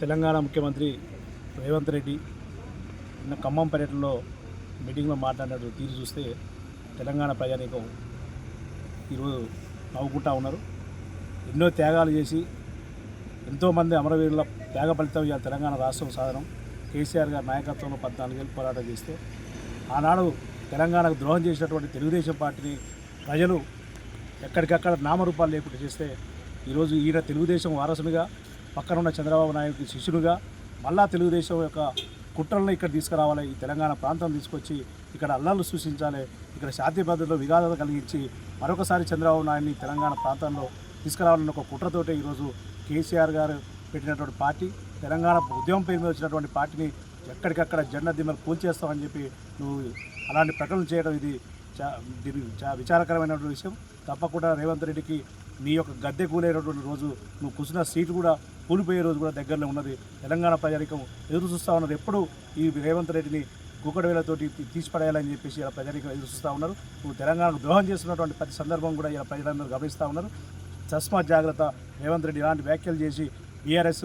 తెలంగాణ ముఖ్యమంత్రి రేవంత్ రెడ్డి నిన్న ఖమ్మం పర్యటనలో మీటింగ్లో మాట్లాడినట్టు తీరు చూస్తే తెలంగాణ ప్రజానీకం ఈరోజు నవ్వుకుంటా ఉన్నారు. ఎన్నో త్యాగాలు చేసి ఎంతోమంది అమరవీరుల త్యాగ ఫలితం ఇవాళ తెలంగాణ రాష్ట్రం సాధనం. కేసీఆర్ గారి నాయకత్వంలో పద్నాలుగేళ్ళు పోరాటం చేస్తే ఆనాడు తెలంగాణకు ద్రోహం చేసినటువంటి తెలుగుదేశం పార్టీని ప్రజలు ఎక్కడికక్కడ నామరూపాలు లేకుండా చేస్తే ఈరోజు ఈయన తెలుగుదేశం వారసునిగా పక్కనున్న చంద్రబాబు నాయుడు శిష్యునిగా మళ్ళా తెలుగుదేశం యొక్క కుట్రలను ఇక్కడ తీసుకురావాలి ఈ తెలంగాణ ప్రాంతం తీసుకొచ్చి ఇక్కడ అల్లాలు సృష్టించాలి ఇక్కడ శాంతి భద్రతలో విఘాతం కలిగించి మరొకసారి చంద్రబాబు నాయుడిని తెలంగాణ ప్రాంతంలో తీసుకురావాలన్న ఒక కుట్రతోటే ఈరోజు కేసీఆర్ గారు పెట్టినటువంటి పార్టీ తెలంగాణ ఉద్యమం పేరు మీద వచ్చినటువంటి పార్టీని ఎక్కడికక్కడ జెండా దిమ్మలు కూల్చేస్తామని చెప్పి నువ్వు అలాంటి ప్రకటన చేయడం ఇది చా చా విచారకరమైనటువంటి విషయం. తప్పకుండా రేవంత్ రెడ్డికి నీ యొక్క గద్దె కూలైనటువంటి రోజు నువ్వు కూర్చున్న సీటు కూడా కూలిపోయే రోజు కూడా దగ్గరలో ఉన్నది. తెలంగాణ ప్రజానికం ఎదురు చూస్తూ ఉన్నది ఎప్పుడు ఈ రేవంత్ రెడ్డిని కుక్కడవేలతోటి తీసిపడేయాలని చెప్పేసి ఇలా ప్రజానికం ఎదురు చూస్తూ ఉన్నారు. నువ్వు తెలంగాణకు ద్రోహం చేస్తున్నటువంటి ప్రతి సందర్భం కూడా ఇలా ప్రజలందరూ గమనిస్తూ ఉన్నారు. చస్మా జాగ్రత్త రేవంత్ రెడ్డి ఇలాంటి వ్యాఖ్యలు చేసి బీఆర్ఎస్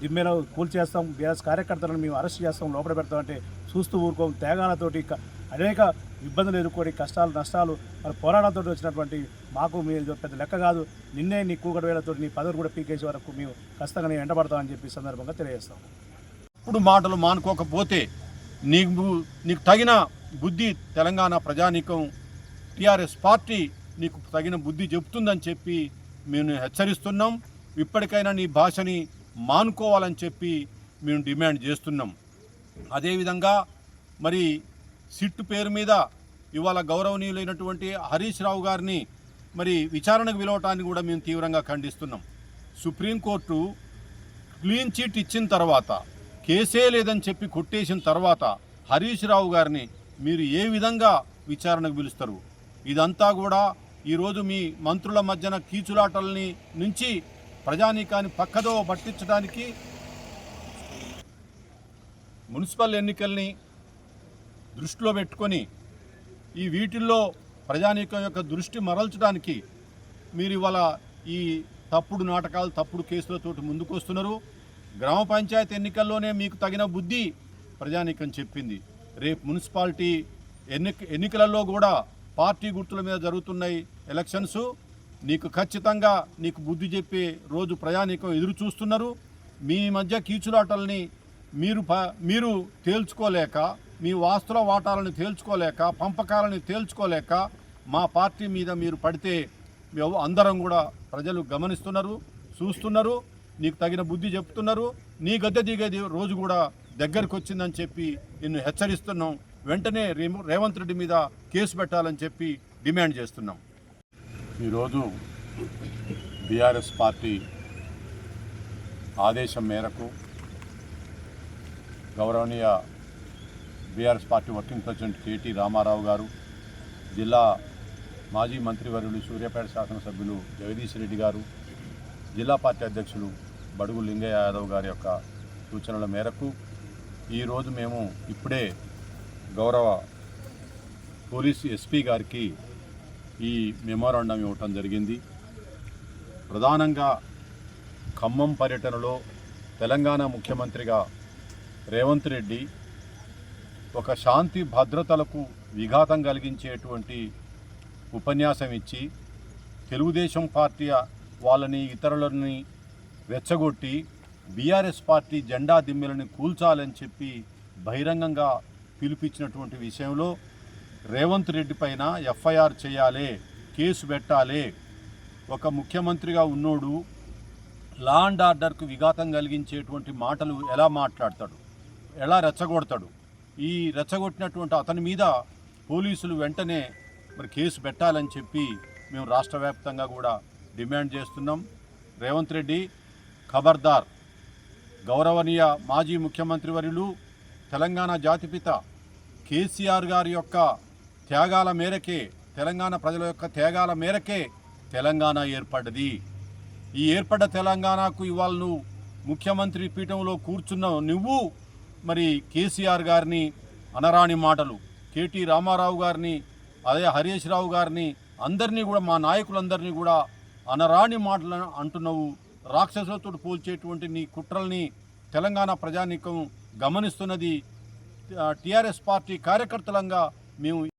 దిమ్మెలో కూల్చేస్తాం బీఆర్ఎస్ కార్యకర్తలను మేము అరెస్ట్ చేస్తాం లోపల పెడతామంటే చూస్తూ ఊరుకోం. త్యాగాలతోటి అనేక ఇబ్బందులు ఎదుర్కొని కష్టాలు నష్టాలు మరి పోరాటంతో వచ్చినటువంటి మాకు మీరు పెద్ద లెక్క కాదు. నిన్నే నీ కూకటి వేలతో నీ పదవి కూడా పీకేసే వరకు మేము ఖచ్చితంగా నేను ఎండబడతామని చెప్పి సందర్భంగా తెలియజేస్తాం. ఇప్పుడు మాటలు మానుకోకపోతే నీకు నీకు తగిన బుద్ధి తెలంగాణ ప్రజానీకం టీఆర్ఎస్ పార్టీ నీకు తగిన బుద్ధి చెబుతుందని చెప్పి మేము హెచ్చరిస్తున్నాం. ఇప్పటికైనా నీ భాషని మానుకోవాలని చెప్పి మేము డిమాండ్ చేస్తున్నాం. అదేవిధంగా మరి సిట్టు పేరు మీద ఇవాళ గౌరవనీయులైనటువంటి హరీష్ రావు గారిని మరి విచారణకు పిలవటాన్ని కూడా మేము తీవ్రంగా ఖండిస్తున్నాం. సుప్రీంకోర్టు క్లీన్ చిట్ ఇచ్చిన తర్వాత కేసే లేదని చెప్పి కొట్టేసిన తర్వాత హరీష్ రావు గారిని మీరు ఏ విధంగా విచారణకు పిలుస్తారు? ఇదంతా కూడా ఈరోజు మీ మంత్రుల మధ్యన కీచులాటల్ని నుంచి ప్రజానీకాన్ని పక్కదో పట్టించడానికి మున్సిపల్ ఎన్నికల్ని దృష్టిలో పెట్టుకొని ఈ వీటిల్లో ప్రజానీకం యొక్క దృష్టి మరల్చడానికి మీరు ఇవాళ ఈ తప్పుడు నాటకాలు తప్పుడు కేసులతోటి ముందుకు వస్తున్నారు గ్రామ పంచాయతీ ఎన్నికల్లోనే మీకు తగిన బుద్ధి ప్రజానీకం చెప్పింది. రేపు మున్సిపాలిటీ ఎన్నిక ఎన్నికలలో కూడా పార్టీ గుర్తుల మీద జరుగుతున్నాయి ఎలక్షన్స్. నీకు ఖచ్చితంగా నీకు బుద్ధి చెప్పే రోజు ప్రయాణికం ఎదురు చూస్తున్నారు. మీ మధ్య కీచులాటల్ని మీరు ప మీరు తేల్చుకోలేక మీ వాస్తుల వాటాలను తేల్చుకోలేక పంపకాలను తేల్చుకోలేక మా పార్టీ మీద మీరు పడితే మేము అందరం కూడా ప్రజలు గమనిస్తున్నారు చూస్తున్నారు నీకు తగిన బుద్ధి చెప్తున్నారు. నీ గద్దె దిగేది రోజు కూడా దగ్గరకు వచ్చిందని చెప్పి నిన్ను హెచ్చరిస్తున్నాం. వెంటనే రేవంత్ రెడ్డి మీద కేసు పెట్టాలని చెప్పి డిమాండ్ చేస్తున్నాం. ఈరోజు బీఆర్ఎస్ పార్టీ ఆదేశం మేరకు గౌరవనీయ BRS party working president KT Ramarao గారు జిల్లా మాజీ మంత్రివర్యులు సూర్యాపేట శాసనసభ్యులు జగదీష్ రెడ్డి గారు జిల్లా పార్టీ అధ్యక్షులు బడుగు లింగయ్య యాదవ్ గారి యొక్క సూచనల మేరకు ఈరోజు మేము ఇప్పుడే గౌరవ పోలీస్ ఎస్పీ గారికి ఈ మెమోరాండం ఇవ్వటం జరిగింది. ప్రధానంగా ఖమ్మం పర్యటనలో తెలంగాణ ముఖ్యమంత్రిగా రేవంత్ రెడ్డి ఒక శాంతి భద్రతలకు విఘాతం కలిగించేటువంటి ఉపన్యాసం ఇచ్చి తెలుగుదేశం పార్టీ వాళ్ళని ఇతరులని రెచ్చగొట్టి బీఆర్ఎస్ పార్టీ జెండా దిమ్మెలను కూల్చాలని చెప్పి బహిరంగంగా పిలిపించినటువంటి విషయంలో రేవంత్ రెడ్డి పైన ఎఫ్ఐఆర్ చేయాలి కేసు పెట్టాలి. ఒక ముఖ్యమంత్రిగా ఉన్నోడు లా అండ్ ఆర్డర్కు విఘాతం కలిగించేటువంటి మాటలు ఎలా మాట్లాడతాడు? ఎలా రెచ్చగొడతాడు? ఈ రెచ్చగొట్టినటువంటి అతని మీద పోలీసులు వెంటనే మరి కేసు పెట్టాలని చెప్పి మేము రాష్ట్ర వ్యాప్తంగా కూడా డిమాండ్ చేస్తున్నాం. రేవంత్ రెడ్డి ఖబర్దార్ గౌరవనీయ మాజీ ముఖ్యమంత్రి వర్యులు తెలంగాణ జాతిపిత కేసీఆర్ గారి యొక్క త్యాగాల మేరకే తెలంగాణ ప్రజల యొక్క త్యాగాల మేరకే తెలంగాణ ఏర్పడ్డది. ఈ ఏర్పడ్డ తెలంగాణకు ఇవాళ నువ్వు ముఖ్యమంత్రి పీఠంలో కూర్చున్న నువ్వు మరి కేసీఆర్ గారిని అనరాని మాటలు కేటీ రామారావు గారిని అదే హరీష్ రావు గారిని అందరినీ కూడా మా నాయకులందరినీ కూడా అనరాని మాటలు అంటున్నావు. రాక్షసులతో పోల్చేటువంటి నీ కుట్రల్ని తెలంగాణ ప్రజానీకం గమనిస్తున్నది టీఆర్ఎస్ పార్టీ కార్యకర్తలంగా మేము